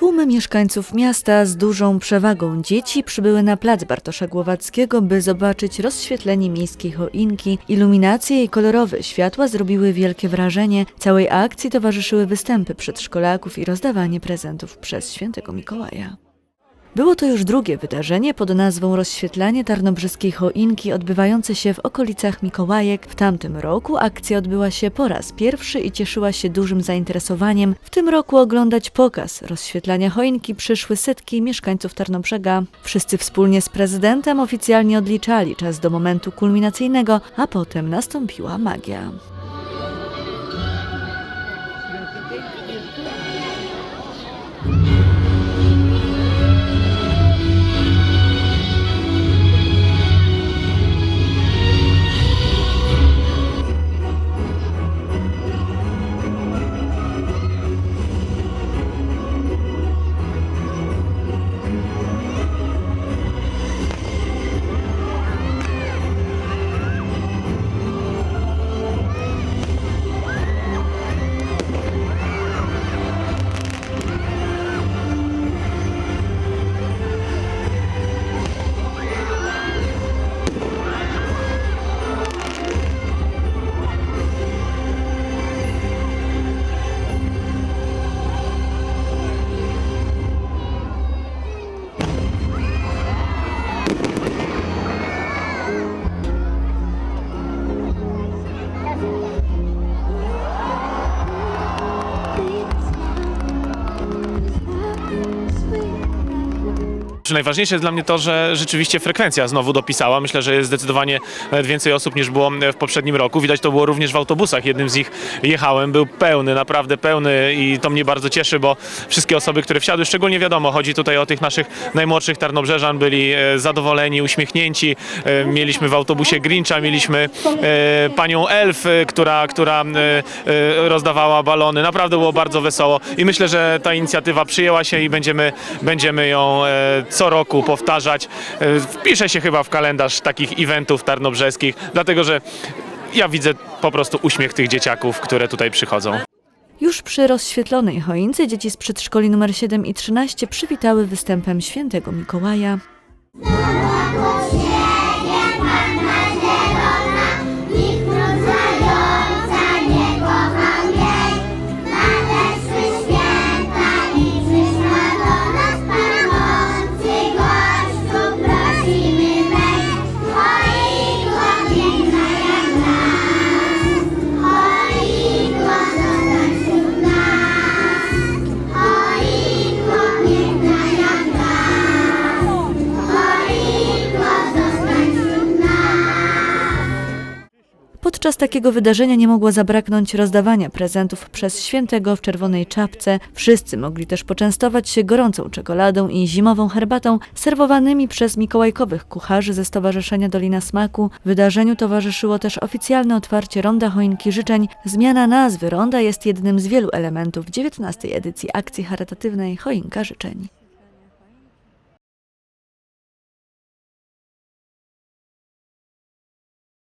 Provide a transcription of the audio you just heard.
Tłumy mieszkańców miasta z dużą przewagą dzieci przybyły na plac Bartosza Głowackiego, by zobaczyć rozświetlenie miejskiej choinki. Iluminacje i kolorowe światła zrobiły wielkie wrażenie. Całej akcji towarzyszyły występy przedszkolaków i rozdawanie prezentów przez świętego Mikołaja. Było to już drugie wydarzenie pod nazwą Rozświetlanie Tarnobrzyskiej Choinki odbywające się w okolicach Mikołajek. W tamtym roku akcja odbyła się po raz pierwszy i cieszyła się dużym zainteresowaniem. W tym roku oglądać pokaz rozświetlania choinki przyszły setki mieszkańców Tarnobrzega. Wszyscy wspólnie z prezydentem oficjalnie odliczali czas do momentu kulminacyjnego, a potem nastąpiła magia. Czy najważniejsze jest dla mnie to, że rzeczywiście frekwencja znowu dopisała. Myślę, że jest zdecydowanie więcej osób niż było w poprzednim roku. Widać to było również w autobusach. Jednym z nich jechałem, był pełny, naprawdę pełny i to mnie bardzo cieszy, bo wszystkie osoby, które wsiadły, szczególnie wiadomo, chodzi tutaj o tych naszych najmłodszych Tarnobrzeżan, byli e, zadowoleni, uśmiechnięci. E, Mieliśmy w autobusie Grincha, mieliśmy e, panią Elf, która, która rozdawała balony. Naprawdę było bardzo wesoło i myślę, że ta inicjatywa przyjęła się i będziemy, będziemy ją co roku powtarzać. E, Wpisze się chyba w kalendarz takich eventów tarnobrzeskich, dlatego że ja widzę po prostu uśmiech tych dzieciaków, które tutaj przychodzą. Już przy rozświetlonej choince dzieci z przedszkoli nr 7 i 13 przywitały występem świętego Mikołaja. Podczas takiego wydarzenia nie mogło zabraknąć rozdawania prezentów przez świętego w czerwonej czapce. Wszyscy mogli też poczęstować się gorącą czekoladą i zimową herbatą serwowanymi przez mikołajkowych kucharzy ze Stowarzyszenia Dolina Smaku. Wydarzeniu towarzyszyło też oficjalne otwarcie Ronda Choinki Życzeń. Zmiana nazwy Ronda jest jednym z wielu elementów 19. edycji akcji charytatywnej Choinka Życzeń.